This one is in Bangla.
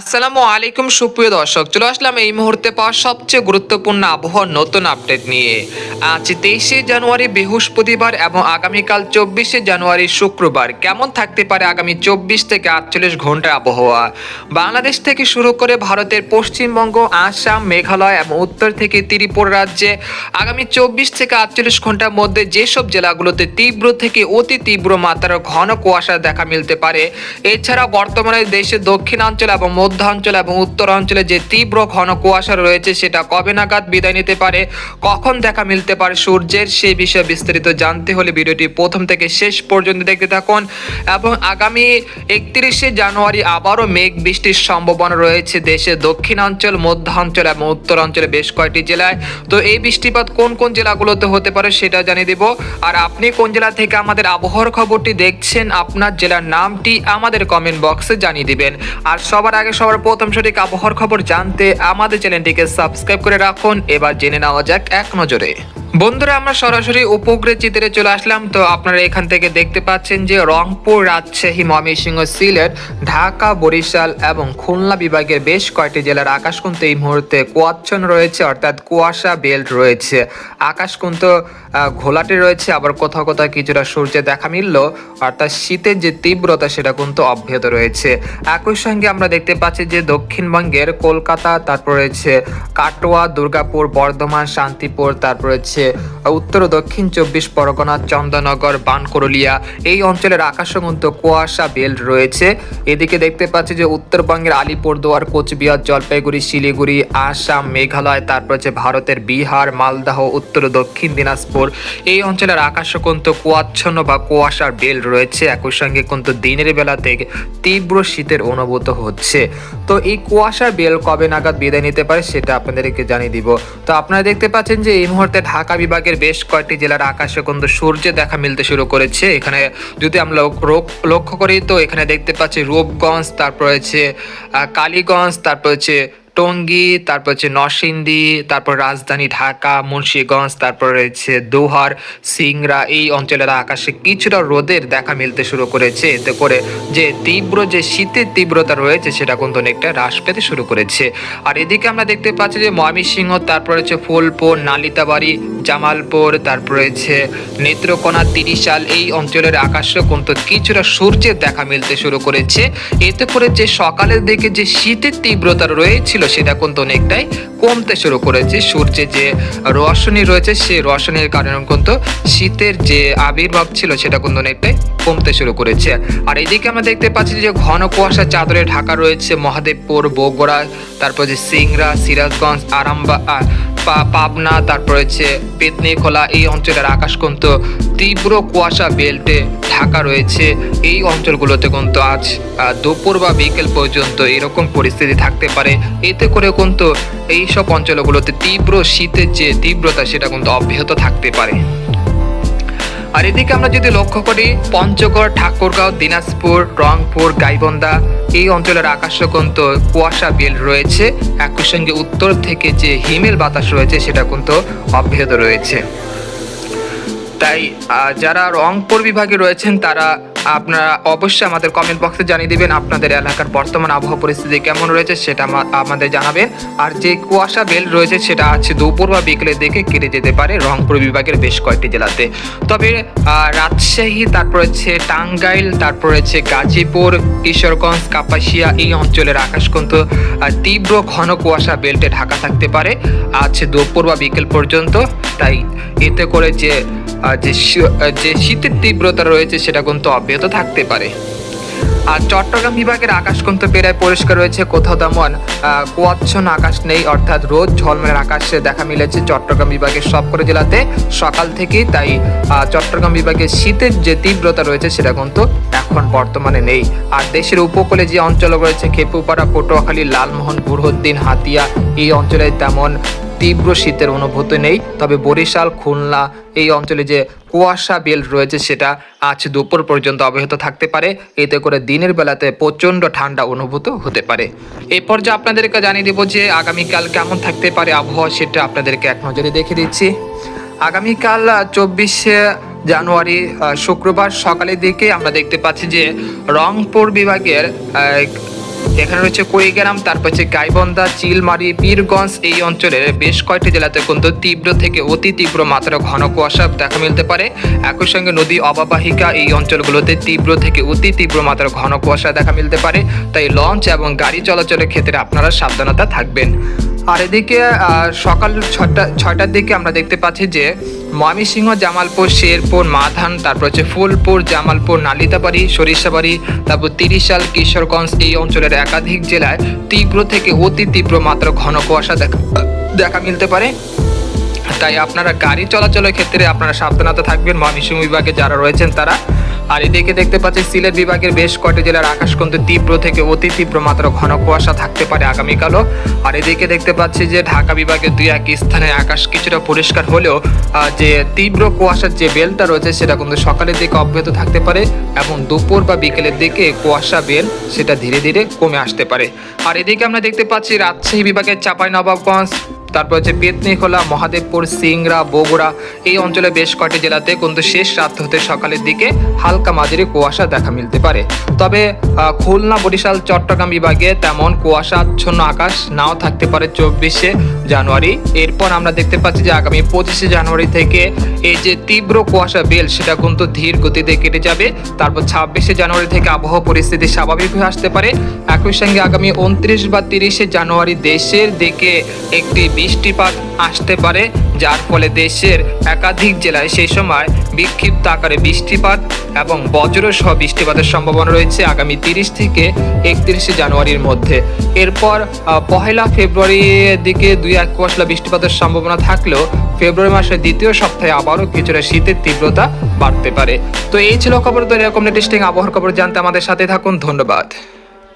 আসসালামু আলাইকুম, সুপ্রিয় দর্শক। চলে আসলাম এই মুহূর্তে পাওয়া সবচেয়ে গুরুত্বপূর্ণ আবহাওয়ার নতুন আপডেট নিয়ে। আজ তেইশে জানুয়ারি, বৃহস্পতিবার এবং আগামীকাল চব্বিশে জানুয়ারি, শুক্রবার। কেমন থাকতে পারে আগামী চব্বিশ থেকে আটচল্লিশ ঘণ্টার আবহাওয়া? বাংলাদেশ থেকে শুরু করে ভারতের পশ্চিমবঙ্গ, আসাম, মেঘালয় এবং উত্তর থেকে ত্রিপুরা রাজ্যে আগামী চব্বিশ থেকে আটচল্লিশ ঘণ্টার মধ্যে যেসব জেলাগুলোতে তীব্র থেকে অতি তীব্র মাত্রার ঘন কুয়াশা দেখা মিলতে পারে এছাড়া বর্তমানে দেশের দক্ষিণাঞ্চল এবং মধ্যাঞ্চল এবং উত্তরাঞ্চলে যে তীব্র ঘন কুয়াশা রয়েছে, সেটা কবে নাগাদ বিদায় নিতে পারে, কখন দেখা মিলতে পারে সূর্যের সেই বিষয়ে বিস্তারিত জানতে হলে ভিডিওটি প্রথম থেকে শেষ পর্যন্ত দেখতে থাকুন। এবং আগামী একত্রিশে জানুয়ারি আবারও মেঘ বৃষ্টির সম্ভাবনা রয়েছে দেশের দক্ষিণাঞ্চল, মধ্যাঞ্চল এবং উত্তরাঞ্চলে বেশ কয়েকটি জেলায়। তো এই বৃষ্টিপাত কোন কোন জেলাগুলোতে হতে পারে সেটা জানিয়ে দেব। আর আপনি কোন জেলা থেকে আমাদের আবহাওয়ার খবরটি দেখছেন, আপনার জেলার নামটি আমাদের কমেন্ট বক্সে জানিয়ে দিবেন। আর সবার আগে সবার প্রথম সঠিক আবহাওয়ার খবর জানতে আমাদের চ্যানেলটিকে সাবস্ক্রাইব করে রাখুন। এবার জেনে নেওয়া যাক এক নজরে। বন্ধুরা, আমরা সরাসরি উপগ্রহ চিত্রে চলে আসলাম। তো আপনারা এখান থেকে দেখতে পাচ্ছেন যে রংপুর রাজশাহী ময়মনসিংহ সিলেট, ঢাকা, বরিশাল এবং খুলনা বিভাগের বেশ কয়েকটি জেলার আকাশ কিন্তু এই মুহূর্তে কুয়াচ্ছন্ন রয়েছে, অর্থাৎ কুয়াশা বেল্ট রয়েছে। আকাশ কিন্তু ঘোলাটে রয়েছে, আবার কোথাও কোথাও কিছুটা সূর্যে দেখা মিলল, অর্থাৎ শীতের যে তীব্রতা সেটা কিন্তু অব্যাহত রয়েছে। একই সঙ্গে আমরা দেখতে পাচ্ছি যে দক্ষিণবঙ্গের কলকাতা, তারপর রয়েছে কাটোয়া, দুর্গাপুর, বর্ধমান, শান্তিপুর, তারপর রয়েছে উত্তর ও দক্ষিণ চব্বিশ পরগনা, চন্দননগর বানকরলিয়া এই অঞ্চলের আকাশে কিন্তু কুয়াশা বেল্ট রয়েছে। এদিকে দেখতে পাচ্ছি যে উত্তরবঙ্গের আলিপুরদুয়ার, কোচবিহার, জলপাইগুড়ি, শিলিগুড়ি, আসাম, মেঘালয়, তারপর হচ্ছে ভারতের বিহার, মালদাহ, উত্তর ও দক্ষিণ দিনাজপুর এই অঞ্চলের আকাশে কিন্তু কুয়াচ্ছন্ন বা কুয়াশার বেল রয়েছে। একই সঙ্গে কিন্তু দিনের বেলা থেকে তীব্র শীতের অনুভূত হচ্ছে। তো এই কুয়াশার বেল কবে নাগাদ বিদায় নিতে পারে সেটা আপনাদেরকে জানিয়ে দিব। তো আপনারা দেখতে পাচ্ছেন যে এই মুহূর্তে ঢাকা বিভাগের বেশ কয়েকটি জেলার আকাশে কিন্তু সূর্যে দেখা মিলতে শুরু করেছে। এখানে যদি আমরা লক্ষ্য করি, তো এখানে দেখতে পাচ্ছি রূপগঞ্জ, তারপর হচ্ছে কালীগঞ্জ, তারপর হচ্ছে টঙ্গী, তারপর হচ্ছে নরসিংদী, তারপর রাজধানী ঢাকা, মুন্সীগঞ্জ, তারপর রয়েছে দোহার, সিংড়া, এই অঞ্চলের আকাশে কিছুটা রোদের দেখা মিলতে শুরু করেছে। এতে করে যে তীব্র যে শীতের তীব্রতা রয়েছে, সেটা কিন্তু অনেকটা হ্রাস পেতে শুরু করেছে। আর এদিকে আমরা দেখতে পাচ্ছি যে ময়মনসিংহ, তারপর হচ্ছে ফুলপুর, নালিতাবাড়ি, জামালপুর, তারপর রয়েছে নেত্রকোনা, তিরিশাল, এই অঞ্চলের আকাশে কিন্তু কিছুটা সূর্যের দেখা মিলতে শুরু করেছে। এতে করে যে সকালের দিকে যে শীতের তীব্রতা রয়েছিল সেটা কিন্তু অনেকটাই কমতে শুরু করেছে। সূর্যের যে রোশনি রয়েছে, সেই রোশনির কারণে কিন্তু শীতের যে আবির্ভাব ছিল, সেটা কিন্তু অনেকটাই কমতে শুরু করেছে। আর এদিকে আমরা দেখতে পাচ্ছি যে ঘন কুয়াশা চাদরে ঢাকা রয়েছে মহাদেবপুর, বগুড়া, তারপর যে সিংড়া, সিরাজগঞ্জ আরামবা পাবনা, তারপর হচ্ছে পেতনিখোলা এই অঞ্চলের আকাশ কিন্তু তীব্র কুয়াশা বেল্টে ঢাকা রয়েছে। এই অঞ্চলগুলোতে কিন্তু আজ দুপুর বা বিকেল পর্যন্ত এরকম পরিস্থিতি থাকতে পারে। এতে করে কিন্তু এইসব অঞ্চলগুলোতে তীব্র শীতের যে তীব্রতা, সেটা কিন্তু অব্যাহত থাকতে পারে। আর এদিকে আমরা যদি লক্ষ্য করি, পঞ্চগড়, ঠাকুরগাঁও, দিনাজপুর, রংপুর গাইবন্দা এই অঞ্চলের আকাশে কিন্তু কুয়াশা বেল রয়েছে। একই সঙ্গে উত্তর থেকে যে হিমেল বাতাস রয়েছে, সেটা কিন্তু অব্যাহত রয়েছে। তাই যারা রংপুর বিভাগে রয়েছেন, তারা আপনারা অবশ্যই আমাদের কমেন্ট বক্সে জানিয়ে দেবেন আপনাদের এলাকার বর্তমান আবহাওয়া পরিস্থিতি কেমন রয়েছে সেটা আমাদের জানাবেন। আর যে কুয়াশা বেল রয়েছে সেটা আছে দুপুর বা বিকেলের দিকে কেটে যেতে পারে রংপুর বিভাগের বেশ কয়েকটি জেলাতে। তবে রাজশাহী, তারপর হচ্ছে টাঙ্গাইল, তারপর হচ্ছে গাজীপুর, কিশোরগঞ্জ, কাপাসিয়া এই অঞ্চলের আকাশ কিন্তু তীব্র ঘন কুয়াশা বেল্টে ঢাকা থাকতে পারে আজ দুপুর বা বিকেল পর্যন্ত। তাই এতে করে যে যে শীতের তীব্রতা রয়েছে সেটা কিন্তু অব্যাহত থাকতে পারে। আর চট্টগ্রাম বিভাগের আকাশ কিন্তু প্রায় পরিষ্কার রয়েছে কোথাও তেমন কুয়াচ্ছন্ন আকাশ নেই, অর্থাৎ রোদ, ঝলমলের আকাশে দেখা মিলেছে চট্টগ্রাম বিভাগের সবকটা জেলাতে। সকাল থেকেই তাই চট্টগ্রাম বিভাগের শীতের যে তীব্রতা রয়েছে সেটা কিন্তু এখন বর্তমানে নেই। আর দেশের উপকূলে যে অঞ্চল রয়েছে, খেপুপাড়া, পটুয়াখালী, লালমোহন, বুরহদ্দিন, হাতিয়া, এই অঞ্চলে তেমন তীব্র শীতের অনুভূতি নেই। তবে বরিশাল, খুলনা এই অঞ্চলে যে কুয়াশা বেল্ট রয়েছে, সেটা আজ দুপুর পর্যন্ত অব্যাহত থাকতে পারে। এতে করে দিনের বেলাতে প্রচণ্ড ঠান্ডা অনুভূত হতে পারে। এই পর্যায়ে আপনাদেরকে জানিয়ে দেবো যে আগামীকাল কেমন থাকতে পারে আবহাওয়া, সেটা আপনাদেরকে এক নজরে দেখে দিচ্ছি। আগামীকাল চব্বিশে জানুয়ারি শুক্রবার সকালের দিকে আমরা দেখতে পাচ্ছি যে রংপুর বিভাগের এখানে রয়েছে কুড়িগ্রাম তারপর হচ্ছে গাইবন্ধা, চিলমারি, বীরগঞ্জ এই অঞ্চলের বেশ কয়েকটি জেলাতে কিন্তু তীব্র থেকে অতি তীব্র মাত্রা ঘন কুয়াশা দেখা মিলতে পারে। একই সঙ্গে নদী অববাহিকা এই অঞ্চলগুলোতে তীব্র থেকে অতি তীব্র মাত্রা ঘন কুয়াশা দেখা মিলতে পারে। তাই লঞ্চ এবং গাড়ি চলাচলের ক্ষেত্রে আপনারা সাবধানতা থাকবেন। আর এদিকে সকাল ছটা ছয়টার দিকে আমরা দেখতে পাচ্ছি যে ময়মনসিংহ, জামালপুর, শেরপুর, মাধান, তারপর হচ্ছে ফুলপুর, জামালপুর, নালিতাবাড়ি, সরিষাবাড়ি, তারপর তিরিশাল, কিশোরগঞ্জ এই অঞ্চলের একাধিক জেলায় তীব্র থেকে অতি তীব্র মাত্রা ঘন কুয়াশা দেখা দেখা মিলতে পারে। তাই আপনারা গাড়ি চলাচলের ক্ষেত্রে আপনারা সাবধানতা থাকবেন। ময়মনসিংহ বিভাগে যারা রয়েছেন তারা আর এদিকে দেখতে পাচ্ছি, সিলেট বিভাগের বেশ কয়টি জেলার আকাশ কিন্তু তীব্র থেকে অতি তীব্র মাত্রা ঘন কুয়াশা থাকতে পারে আগামীকালও। আর এদিকে দেখতে পাচ্ছি যে, ঢাকা বিভাগের দুই এক স্থানে আকাশ কিছুটা পরিষ্কার হলেও যে তীব্র কুয়াশার যে বেলটা রয়েছে, সেটা কিন্তু সকালের দিকে অব্যাহত থাকতে পারে এবং দুপুর বা বিকেলের দিকে কুয়াশা বেল সেটা ধীরে ধীরে কমে আসতে পারে। আর এদিকে আমরা দেখতে পাচ্ছি, রাজশাহী বিভাগের চাপাই নবাবগঞ্জ তারপর হচ্ছে পেতনিখোলা, মহাদেবপুর, সিংড়া, বগুড়া এই অঞ্চলে বেশ কয়েকটি জেলাতে কিন্তু শেষ রাত হতে সকালের দিকে হালকা মাঝারি কুয়াশা দেখা মিলতে পারে। তবে খুলনা, বরিশাল, চট্টগ্রাম বিভাগে তেমন কুয়াশাচ্ছন্ন আকাশ নাও থাকতে পারে চব্বিশে জানুয়ারি। এরপর আমরা দেখতে পাচ্ছি যে আগামী পঁচিশে জানুয়ারি থেকে এই যে তীব্র কুয়াশা বেল, সেটা কিন্তু ধীর গতিতে কেটে যাবে। তারপর ছাব্বিশে জানুয়ারি থেকে আবহাওয়া পরিস্থিতি স্বাভাবিক হয়ে আসতে পারে। একই সঙ্গে আগামী উনত্রিশ বা তিরিশে জানুয়ারি দেশের দিকে একটি বৃষ্টিপাত আসতে পারে, যার ফলে দেশের একাধিক জেলায় সেই সময় বিক্ষিপ্ত আকারে বৃষ্টিপাত এবং বজ্র সহ বৃষ্টিপাতের সম্ভাবনা রয়েছে আগামী তিরিশ থেকে একত্রিশে জানুয়ারির মধ্যে। এরপর পহেলা ফেব্রুয়ারির দিকে দুই এক পশলা বৃষ্টিপাতের সম্ভাবনা থাকলেও ফেব্রুয়ারি মাসের দ্বিতীয় সপ্তাহে আবারও কিছুটা শীতের তীব্রতা বাড়তে পারে। তো এই ছিল খবর, তো এরকম লেটেস্টিং আবহাওয়ার খবর জানতে আমাদের সাথে থাকুন, ধন্যবাদ।